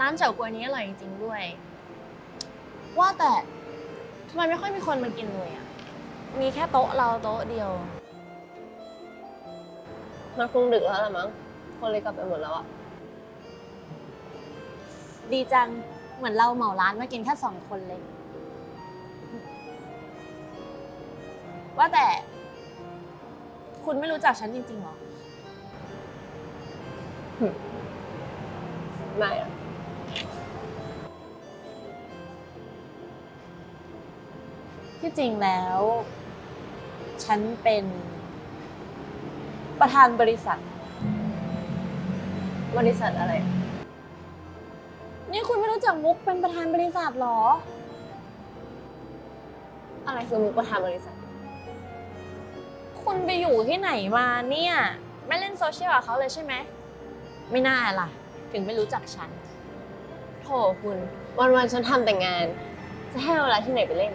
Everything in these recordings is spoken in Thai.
ร้านเฉาก๊วยนี้อร่อยจริงๆด้วย ว่าแต่ทำไมไม่ค่อยมีคนมากินเลยอะ มีแค่โต๊ะเราโต๊ะเดียว มันคงดึกแล้วละมั้ง คนเลยกลับไปหมดแล้วอะดีจัง เหมือนเราเหมาร้านมากินแค่สองคนเลย ว่าแต่ คุณไม่รู้จักฉันจริงๆหรอ ไม่อะ ที่จริงแล้ว ฉันเป็นประธานบริษัท บริษัทอะไร นี่คุณไม่รู้จักมุกเป็นประธานบริษัทหรอ อะไรคือมุกประธานบริษัท คุณไปอยู่ที่ไหนมาเนี่ย ไม่เล่นโซเชียลกับเขาเลยใช่ไหม ไม่น่าล่ะ ถึงไม่รู้จักฉัน โถคุณ วันๆฉันทำแต่งาน จะให้เอาเวลาที่ไหนไปเล่น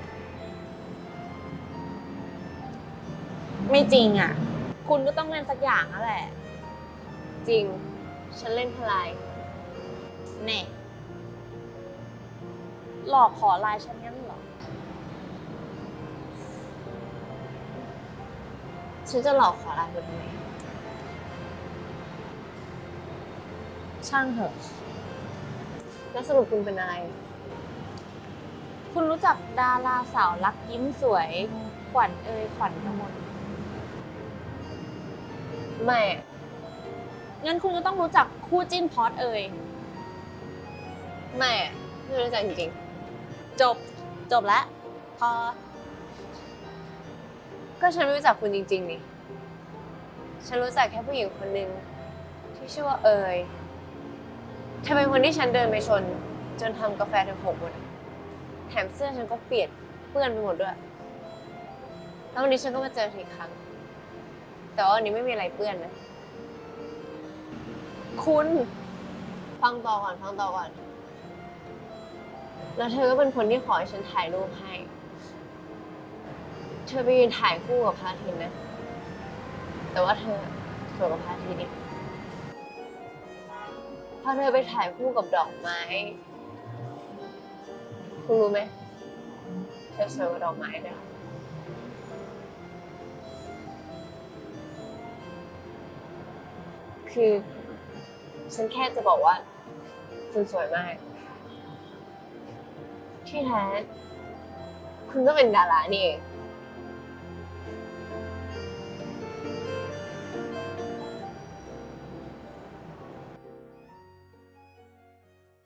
ไม่จริงอะ คุณก็ต้องเล่นสักอย่างนั่นแหละ จริง ฉันเล่นพลายเน่หลอกขอไลน์ฉันงั้นเหรอ ฉันจะหลอกขอลาคุณทำไมช่างเถอะ แล้วสรุปคุณเป็นอะไร คุณรู้จักดาราสาวรักยิ้มสวย ขวัญเอยขวัญกมล ไม่อะงั้นคุณก็ต้องรู้จักคู่จิ้นพอดเอยไม่อะไม่รู้จักจริงจบ จบแล้วพอ ๆ ก็ฉันไม่รู้จักคุณจริง ๆ นี่ ฉันรู้จักแค่ผู้หญิงคนหนึ่งที่ชื่อว่าเอยเธอเป็นคนที่ฉันเดินไปชน จนทำกาแฟเธอหกหมดอะแถมเสื้อฉันก็เปียกเปื้อนไปหมดด้วย แล้ววันนี้ฉันก็มาเจอเธออีกครั้ง แต่ว่าวันนี้ไม่มีอะไรเปื้อนนะ คุณ ฟังต่อก่อน ฟังต่อก่อน แล้วเธอก็เป็นคนที่ขอให้ฉันถ่ายรูปให้ เธอไปยืนถ่ายคู่กับพระอาทิตย์นะ แต่ว่าเธอสวยกว่าพระอาทิตย์อีกพอเธอไปถ่ายคู่กับดอกไม้ คุณรู้ไหมเธอสวยกว่าดอกไม้เลยค่ะ คือ ฉันแค่จะบอกว่า คุณสวยมาก ที่แท้คุณก็เป็นดารานี่เอง